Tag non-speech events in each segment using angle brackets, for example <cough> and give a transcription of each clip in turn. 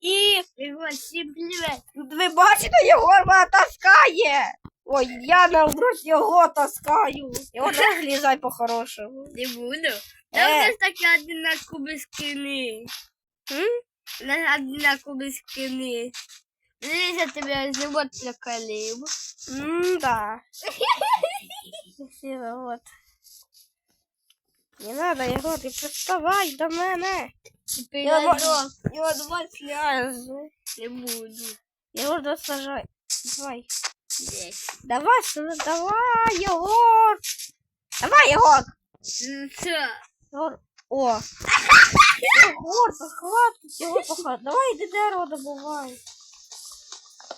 І всім привіт. ви бачите, мене таскає. Ой, я наоборот його таскаю. Його не злізай по-хорошому. Не буду. Е. Там у нас такі одинакові скини. У нас одинакові скини. Дивіться, тебе живот накалив. М-да. <laughs> Красиво, вот. Не надо, Єгор, ти приставай до мене. Теперь. я найдешь. Я два слезу. Не буду. Я можно сажать. Давай. Здесь. Давай, сажай. Давай, Егор. Давай, Егор. Егор. О. Егор, похватывай. Егор, похватывай. Давай, иди до рода бывает.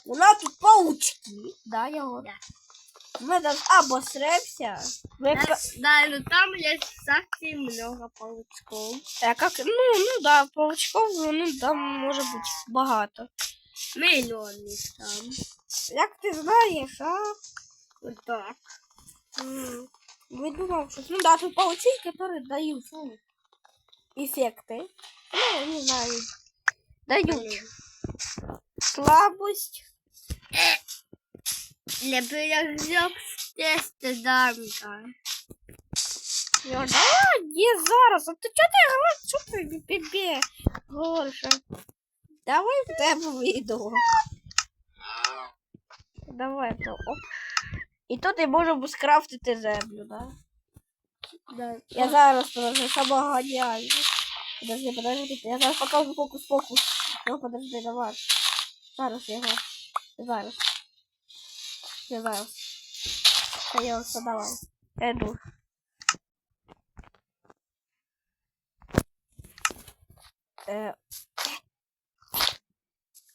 У нас тут паучки. Да, Егор. Да. Ми там обосремся. Ми Да, ка- да, ну там есть совсем много паучков. А как? Ну, ну да, паучков, ну там може бути багато. Миллионы там. Як ти знаєш, а? Вот так. М, Не думав, що... Ну да, тут паучки, которые дают ну, эффекты. Ну, не знаю. Дают слабость. Для перегрев теста дамка. Да, є зараз. А ти чого ти говориш? Що ти? Горше. Давай в тебе вийду. Давай, ну, оп. І тут я можу скрафтити землю, да? Да. Я зараз подожди, самого геніально. Подожди, подожди, я зараз покажу фокус-фокус. Ну, подожди, давай. Зараз я його. Зараз. Я вас подавал. Эду. Э...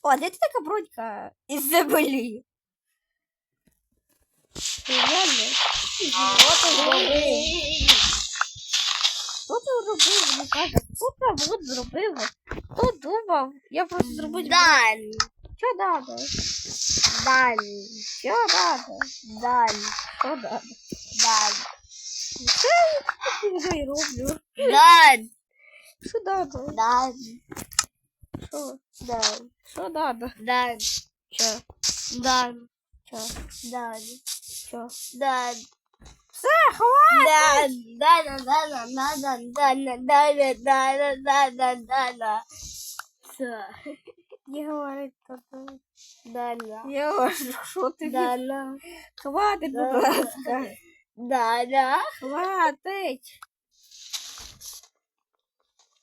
О, де ти така бродька із землі? Реально? Що ти зробив? Що ти зробив? Не кажеш, що ти зробив? Я просто зробив... Далі. Що надо? Дан. Що надо? Дан. Що надо? Дан. Це я вже і роблю. Дан. Що надо? Дан. Що? Дан. Що надо? Дан. Що? Дан. Що? Дан. Що? Дан. Все, хватить! Дан. Дан. Дан. Дан. Дан. Дан. Дан. Дан. Дан. Дан. Все. Не говорить тут. Дан. Я говорю, що ти? Дан. Хватить, будь ласка. Дан. Хватить.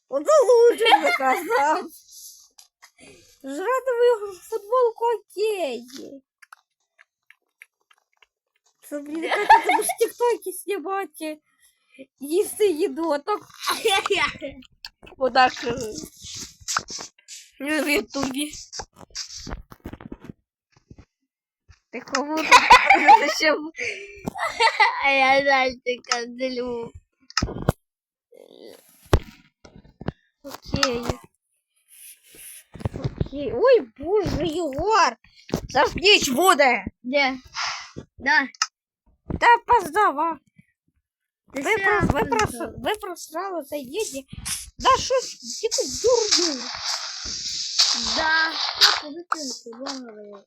Оце лучше заказав. Жрати мою футболку окей. Це, блін, як це будеш тіктоки знімати, їсти їду, а <laughs> так отак в ютубі. Ти кому зачем? <laughs> А я знаю, ты козлю. Окей. Окей. Ой, боже, Єгор! Завжди буде! Где? Да. Та поздава. Ты Ви, сам про, ви, про, ви просрали цей діді. Да що ж, дурню. Да. Папа, выкиньте, говорю.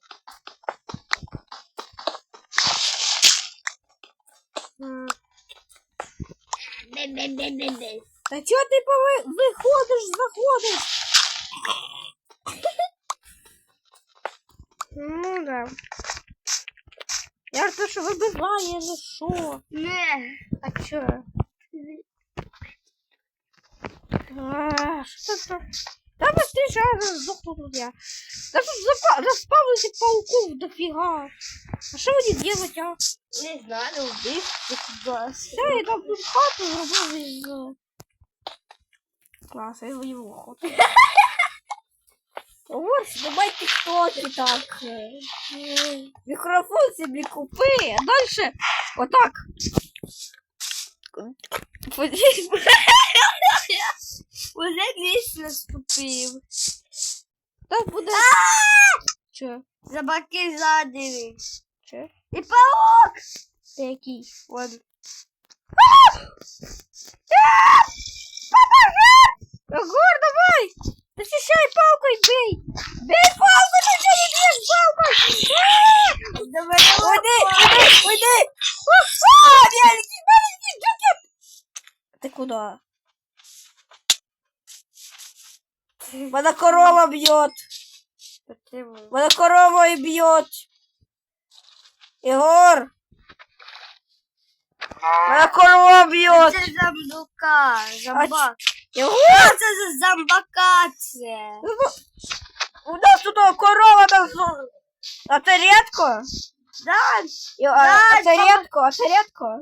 М, Бе-бе-бе-бе-бе. Та чого ти пови... виходиш, заходиш? Ну да. Я ж то, що вибиває, ну що? Не. А чо? А, Що це? сейчас сдохну тут я. Да тут распавлюсь и пауков дофига. А что они делать, а? Не знаю, убить Да, я там тут хату забыл из... Е, Класс, я его его охоту. <laughs> Вот, снимай тиктоки так. Е. Микрофон себе купи, а дальше вот так. <laughs> <laughs> Уже місяць наступив. Так буде. Чо? Собаки задиві. Чо? І паук! Ти який? Вон. Егор, давай! Защищай палкой, бей! Бей палкой, ты что не бьешь палкой? Давай, Уйди, уйди, уйди! Маленький, маленький, джокер! Ты куда? Мене корова бьет. Мене корова и бьет. Егор! Мене корова бьет. Це зомбака, зомбак. Егор! Що це за зомбака це? У нас тут корова там. зо- А це рідко? Да, І- А, а це Да, рідко, а це рідко.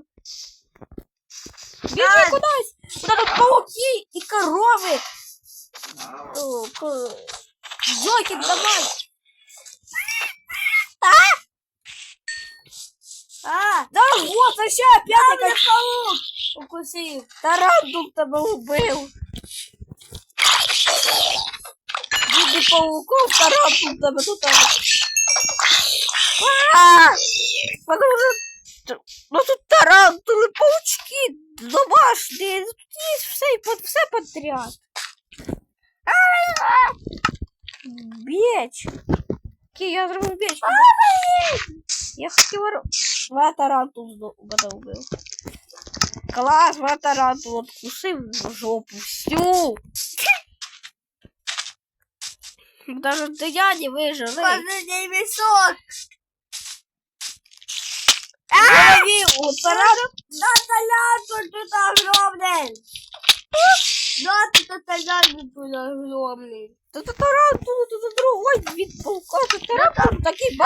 Біжи Да. кудись! Куда тут пауки і корови. О, ко- Зойкін, давай! а, Да, вот, а ще опять мене якась паук укусив. тарантул тебе убив. Буде пауков, тарантул тебе тут. А! Потому що т- ну тут тарантули, паучки домашні, тут є все, і под- все подряд. А! Біч. Який я зробив біч. Я хотів... ро- Мене тарантул зно- мене убив. Клас, мене тарантул откусив в жопу всю. Даже я не вижили. Последній висок. Голові у тарантул. Да, талянт тут огромний. Да, тут талянт тут огромний. Та це тарантул, це другой від паука, це тарантул такий ба.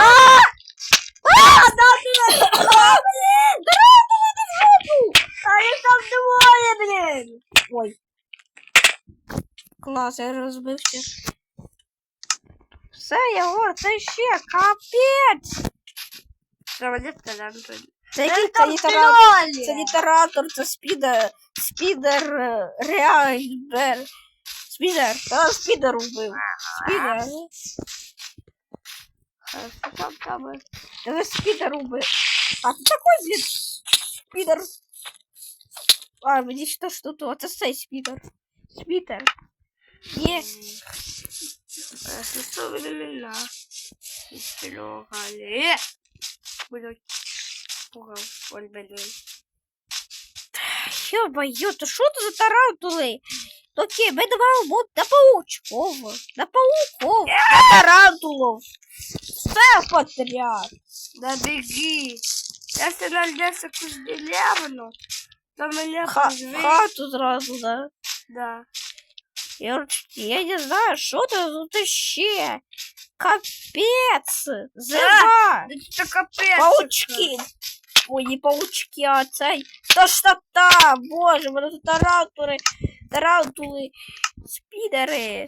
А, да, ти А, блін! Тарантул, іди в жопу. А їх там двоє, блін! Ой. Клас, я розбився. Все, Єгор, це ще капець. Що вони талянт? Це який це тролі! Це не таратор, це спідер. Спідер е, реальбер. Спідер. Та спідер убив. Спідер. Там там? Це спідер убив. А ти такой, блін, спідер. А, мені що ж тут? Оце цей спідер. Спідер. Є. Що ви ліля? Спілогали. Будуть. Пугав, он блін. Ё-моё, то що це за тарантули? Окей, ми давай на паучков, на пауков, на тарантулов. Все подряд. Да беги. Если найдешь якусь деревну, то мене Ха позві. хату зразу, да. Да. Я, я не знаю, що це тут ще. Капець. Зима. Да це капець. Паучки. Ой, паучки, а цей. Тошнота. Боже, мене тут тарантули. Тарантули. Спідери.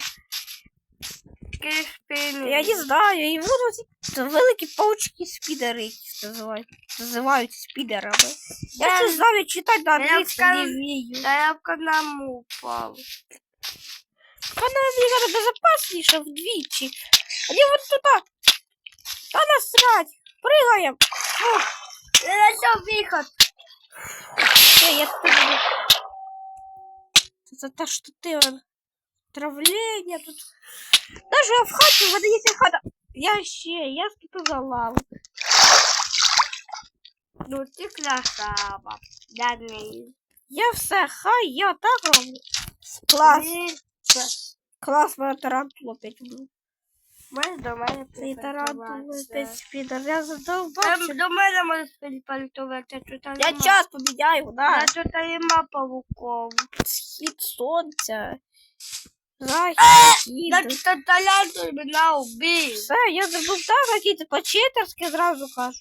Я не знаю, і воно ці великі паучки спідери якісь називають. Називають спідерами. Я ж знаю читати на англійському не вмію. Та я в канаму упав. Вона мені каже, вдвічі. А вот туди. Та насрать. Пригаємо. Я знайшов виход. Все, я тут буду. Це те, що ти он. Травлення тут. Даже в хаті, вода є хата. Я ще, я ступив за лаву. Ну ти красава. Я не. Я все, хай, я так роблю. Клас. Ні, Клас, моя тарантула опять убив. Можеш до мене припаркуватися? опять. Я задовбався. До мене можеш припаркувати, Я час поміняю, да. Я тут нема павуков. Схід сонця. Захід. Да тут талянт мене убив. Все, я забув так, ти по-читерськи зразу кажу.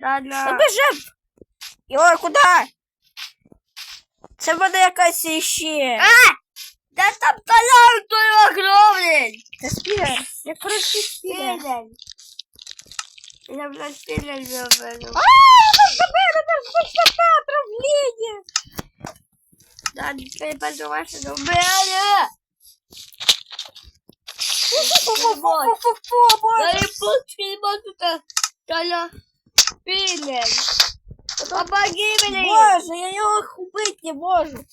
Да, да. Побежим! Ой, куди? Це мене якась іще. Да там талант огромний. Це спідер. Я коротше спідер. Пілень. Я вже пілень зробив. А, це мене там пустота, отравлення. Да, не подумайся до мене. Фу-фу-фу-фу-фу-фу, Я боже. не получила тут таля пілень. Помоги мені. Боже, я його убити не можу.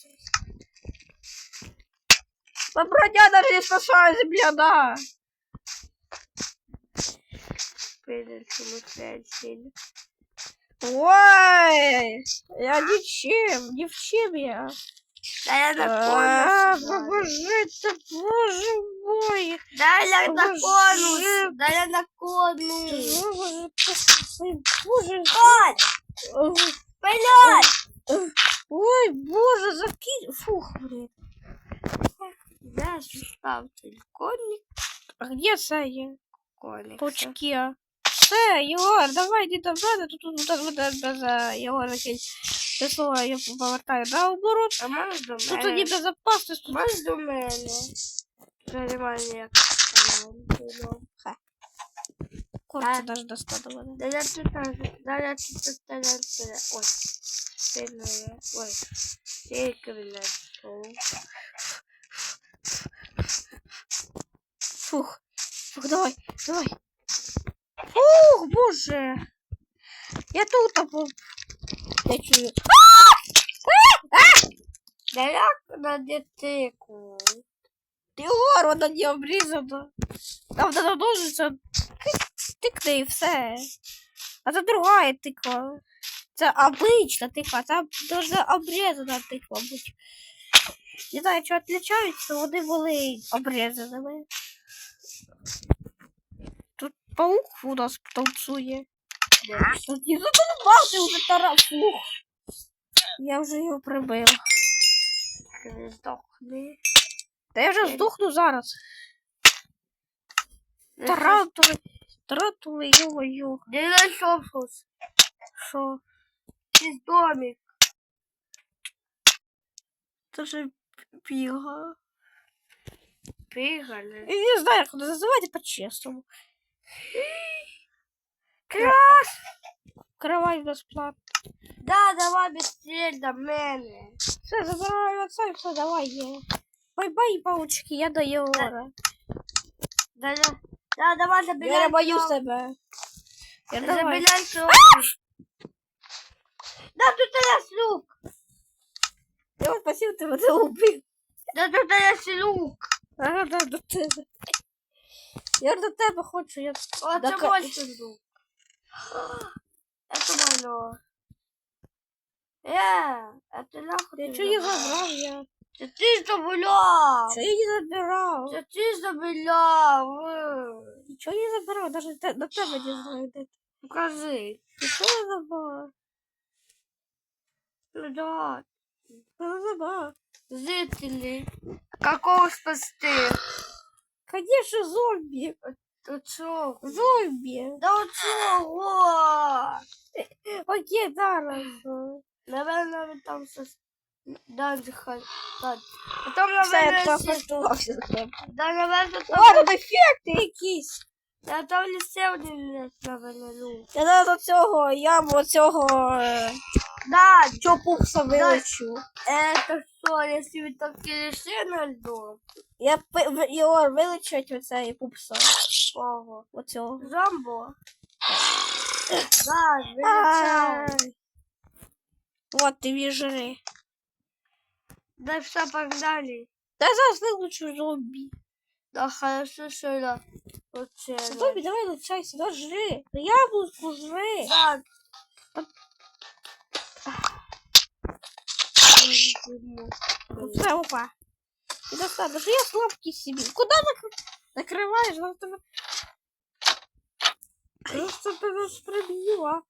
Та броня даже не спасає земляна. Перечому сельсиль. Ой, я ничем, ни в чем я. Да я на А, конус. Поможите, боже мой. Да я на конус. Да я на конус. Боже, боже, блядь. ой, боже, закинь. Фух, блин. Я став коник. А где Сая? Коник. Паучки. Все, Єгор, давай йди до мене, тут тут тут тут без е, Єгор якийсь це слово я повертаю наоборот. А можеш до Тут тоді мене? безопасність, тут Можеш до мене? Нормально як. корці навіть достати мене. Да я тут даже, да я тут оставляю. Ой, сильная. Ой, сильная. Фух, фух, давай, давай. Фух, боже. Я тут або. Я чую. Да як на дитику? Єгор, вона не обрізана. Там вона ножиця. Тикни і все. А це друга тиква. Це обична тиква, це дуже обрізана тиква будь. Не знаю, що відрізняються, вони були обрізаними. Тут паук у нас танцює. Тут не задолбав ти вже Я вже його прибив. Здохни. Та я вже здохну зараз. Тарантули. Тарантули, йо-моє. Не знайшов щось. Що? Із домик. Це ж біга. Пригали. Я не знаю, як це називати по-чесному. Краш! Кривай безплатно. Да, давай быстрее до мене. Все, забираю отца все, давай. Бай-бай, паучки, я до Єгора. Да, да, да, давай Я забирай. не боюсь тебе. Я. Забирай. Да, тут є люк. Я от спасибо, ти мене убив. Да, тут є люк. Ага, да, до тебе. Я до тебе хочу, я... О, Да це ка- мой сундук. Это моё. Э, это нахуй Я ты чого її забрал? забрав, я... Це ти забуляв. Чого я її забирав? Це ти забуляв. Чого я її забирав? Даже те- до тебе не знаю, де ти. Покажи. Ти що я забрав? Ну да. Я забрав. Жителі. Какого спасти? Конечно, зомби. Ти чого? Зомби. Да от чого? Окей, зараз. Наверное, ви там щось далі хай. А там, Все, я наверное, там сі- поштувався за тебе. Да, наверное, там... Ладно, ефекти якісь. Да, там лише один ну. Я зараз до цього яму цього е, Да, цього пупса вилечу. это что, если вы так лише на льду? Я його вилечить оцей пупса. Ого. Оцього. Жамбо. Да, вилучав. Ай. Вот ти віжри. Да, все, погнали. Я зараз вилучу зомбі. Да, хорошо, что я вообще. Зомбі, давай лучайся, да жри. Яблуку жри. Так. Все, опа. І достатньо. Що я слабкий собі. Куди накр... накриваєш? Тебе... Просто тебе ж приб'ю, а.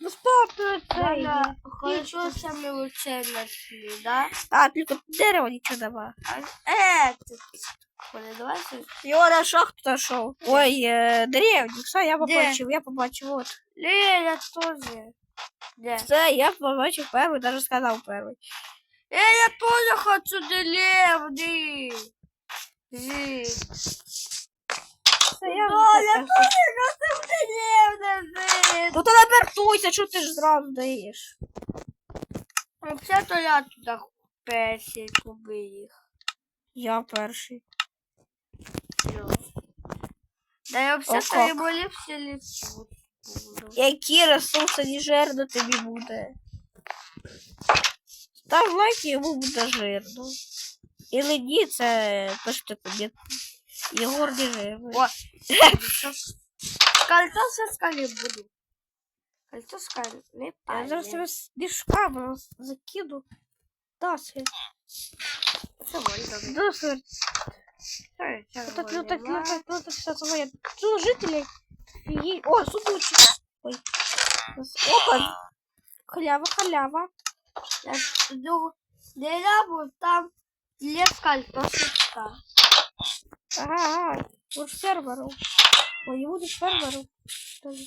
Ну стопно це. Ладно, хорошо, что мы лучше нашли, да? А, тільки дерево нічого нема. А это... Коля, давай щось. Його на шахту знайшов. Ой, е, деревню. Все, я побачив, я побачив. От. Леля тоже. Да. Все, я побачив перший, навіть сказав перший. Э, я тоже хочу деревни. Жить. Все, я Да, вже я так. тоже хочу деревни жить. Ну то не вертуйся, що ти ж зразу даєш. Вообще-то я туда перший куби їх. Я перший. Да я О, вообще-то как. і були всі лісу. Які ресурси не жирно тобі буде. Став лайк, і йому буде жирно. Или ні, це пишете тобі. Єгор не О, Кольцо <laughs> все скалі буду. Кольцо скалі не Я зараз тебе пальне. з мішками закину. Досить. Це можна. Досить. Це- це Вот так, можна. вот так, вот так, вот так, все твоє. Тут жителі. Фігі... О, сундучок. Ой. Опа. Халява, халява. Я жду дерево, там лес кольцо Ага, ага. Будеш фермером. Ой, не будеш фермером. Тоже.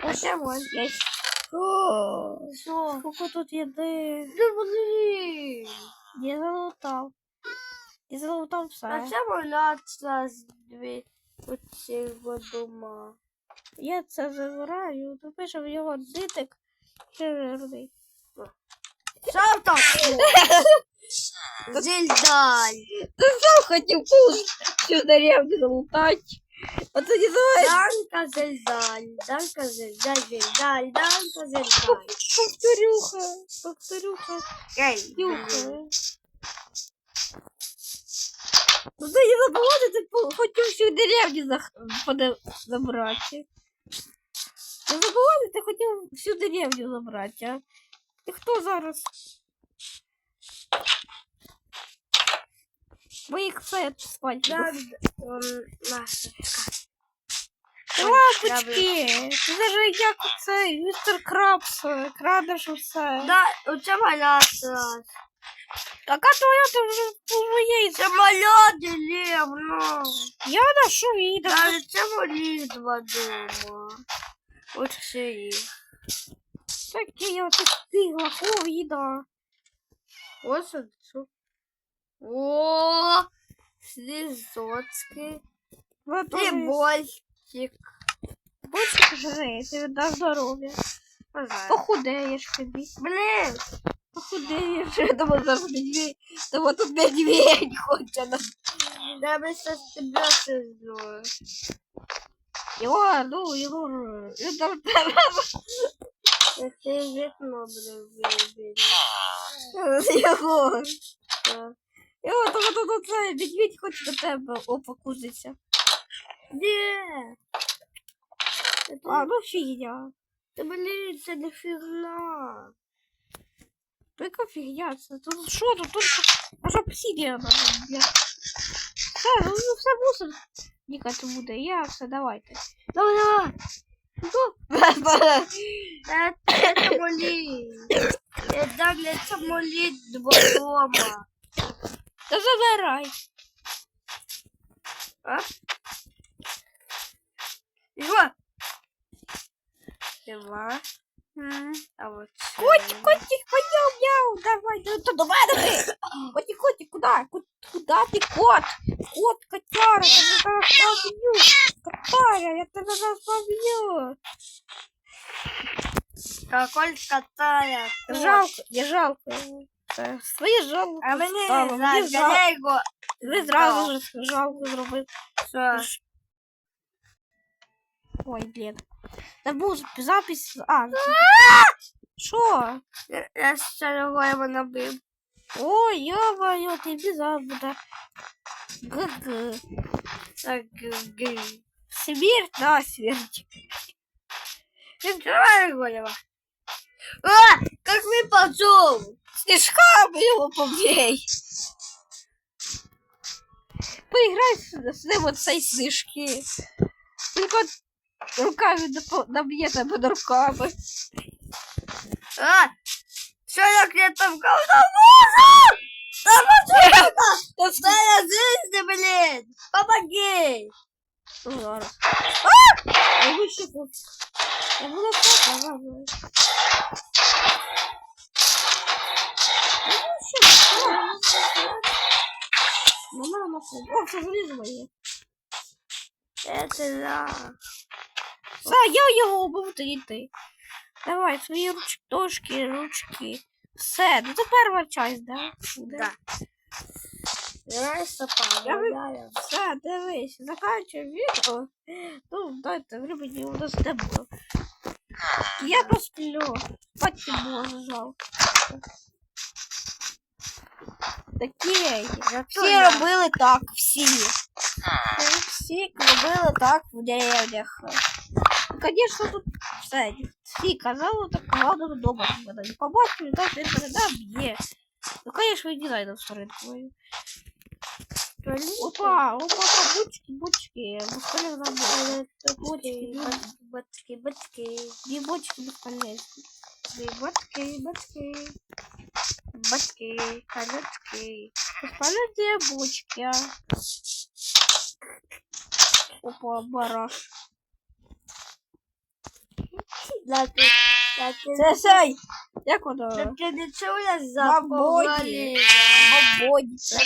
А це можна. Я... О, Що? сколько тут еды. Ну, блін. Я залутав. Я залутав А все. це можна з дві оцього дома. Я це забираю. Ти пише в його дитик жирний. Що там? <laughs> Зельдаль. Сам хотів всю деревню залутати. А це не Данка зельдаль. Данка зельдаль. Зельдаль. Данка зельдаль. Повторюха. Повторюха. Ей, Юха. блін. Ну ти не забувати, ти по- хотів всю деревню зах... поде- забрати. Не забувати, ти хотів всю деревню забрати, а? Ти хто зараз? Моїх все спать. Так, он наша. Лампочки! Ти даже як оцей містер Крабс е, крадеш усе. Да, у самоліт. Така твоя ти вже у моєї. Самоліт деревно. Я ношу її. да. Даже самоліт два дома. От все їх. Такі я тут стигла, о, їда. Ось от що. О, слізоцький. Больчик. Бочки жри, ти віддаш здоров'я. Пожалуйста. Похудеєш тобі. Блин, Похудеєш. Я думаю, зараз медведь. Тому тут медведь <laughs> хоче. да бы сейчас тебя сожру. Єгор, ну, Єгор, він там Я тебе вікно буду вибити. Єгор. Так. Єгор, тому тут оцей медведь хоче до тебе опокуситься. Де? А, ну ще. Та блін, це не фігня. Ну яка фігня це? Тут що тут? Тут аж обсидіана. бля. Все, ну все мусор. Нікати буде. Я все, давайте. Давай, давай. Це, це самоліт. Я дам для самоліт два дома. Та забирай. А? Йо. Два. А вот Котик, котик, пойдем, яу, давай, да, да, давай, давай. Котик, котик, куда? Ку- Куда ты, кот? Кот, котяра, я тебя зараз побью. Котяра, я тебя зараз побью. Какой катая. Жалко, не жалко Це Своє жалко. А мені стало, за мені жалко. його. Ви зразу ж жалко зробив. Що? Ой, блін. Це був запис. А, що? Я- Я ще його його набив. Ой, йо-моє, тобі забуде. Г-г. Так, гей. Смерть на смерть. Давай його його. А, как ми пошел. Снежками його побей. Поіграй з, з ним оцей снежки. Тільки от руками напо- наб'є тебе руками. А, що як я там говномоза? Та машина! <laughs> Та я жизнь, блин! Помоги! Ну, зараз. А! Я вище тут. Я буду так, ладно. Ну, мама, О, все залізо моє. Это да. Все, я його убив, тоді ти. Давай, свої ручки, ручки. Все, ну тепер вертайся, да? Да. Давай сапа. Я ви- Все, дивись, заканчуємо відео. Ну, дайте времени у нас не було. Я посплю. Спать не було, жалко. Такі. Зато Всі я- робили так, всі. Всі робили так в деревнях. Ну, Конечно, тут все. Всі казали, так ладно додому мене не побачили, так він мене да, б'є. Ну, конечно, не знаю, на твою. Опа, опа, опа, бочки, бочки. Бускалер забыл. Бочки, бочки, бочки. Две бочки бускалер. Две бочки, бочки. Бочки, колечки. Бускалер две бочки. Опа, бараш. Це сей! Як воно? ти не чула запогаліла? Бабодіця.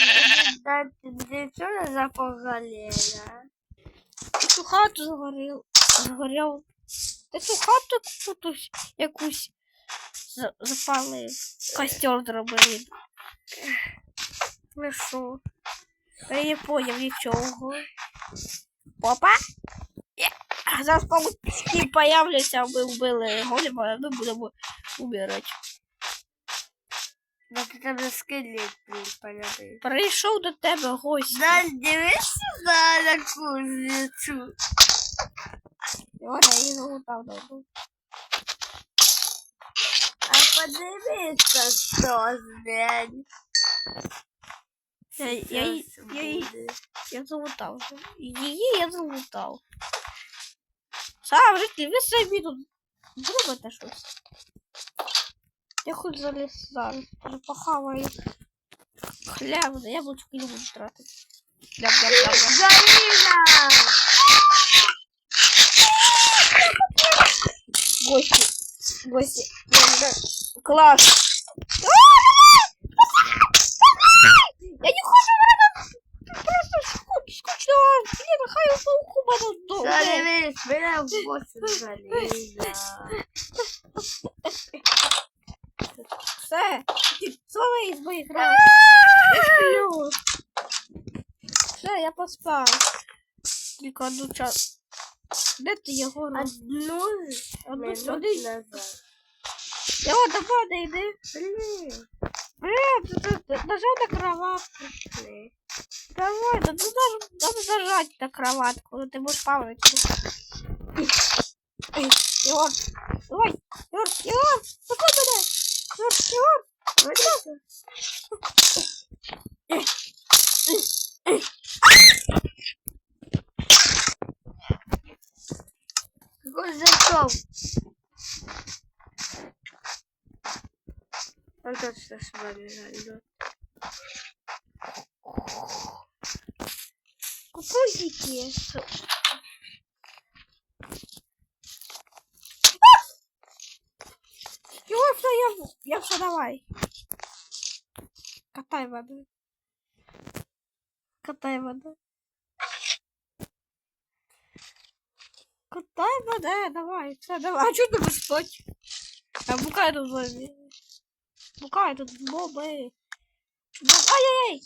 Ти не чула запогаліла? Ти цю хату загорів. Загорів. Ти цю хату якусь, якусь запалив. Костер зробили. Ви що? Я не поняв нічого. Опа! Зараз паучки появляться, ми вбили голема, а ми будемо умирати. Да ти там скелет, полюбив. Прийшов до тебе гость. Да, дивись сюди на кузницю. Вона її залутав давно. А подивися, що з день. Я, я, я, її- я залутав. Її я залутав. Сам житель, ви собі тут зробите щось. Я хоч заліз зараз. Вже похаваю. Хляб, за яблучки не буду тратити. Хляб, хляб, хляб. Зарина! Гости. Гости. Класс. Я не хочу в этот просто скучно. Блин, хай пауку буду. Подивись, мене в боці заліза. Все. Ти Свали з моїх рад. Я сплю. Все, я поспав. Тільки одну час. Де ти його? Одну Одну минут сюди. Його до мене йди. Блін, ти нажав на кроватку. блін. Давай, да ты даже даже зажать на кроватку, ну ты будешь плавать. Йор, давай, Йор, Йор, какой меня? Йор, Йор, вылезай. Какой зашел? Он тут точно с вами идет. Кукузики. Егор, все, я, я все, давай. Катай воду. Катай воду. Катай вода, давай, все, давай. А что ты будешь спать? А букай тут зомби. Букай тут бобы. Ай-яй-яй!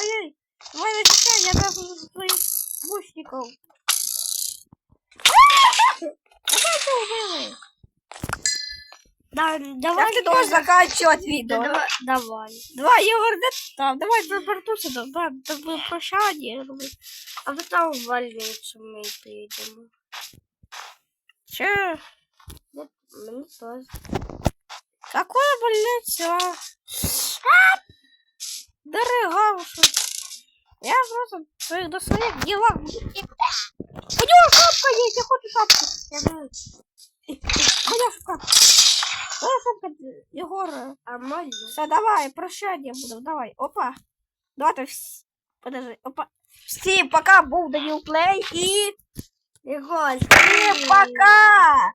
твоей... Давай на я даже за твоих бушников. Опять да, давай. Как ты тоже заканчивать видео? Да, давай. Давай, я говорю, да, давай пробортуся, да, да, мы прощание, а потом в больницу мы поедем. Че? Да, мне тоже. Какое, больницу? А! Дорога уж. Я просто своих, до своих делах. У него шапка есть, я хочу шапку. Я говорю, Моя шапка. Моя шапка, Егор. а мою? Все, давай, прощание буду, давай. Опа. Давай, вс- подожди, опа. Всем пока, был Данил Плей и... Егор, Всем пока!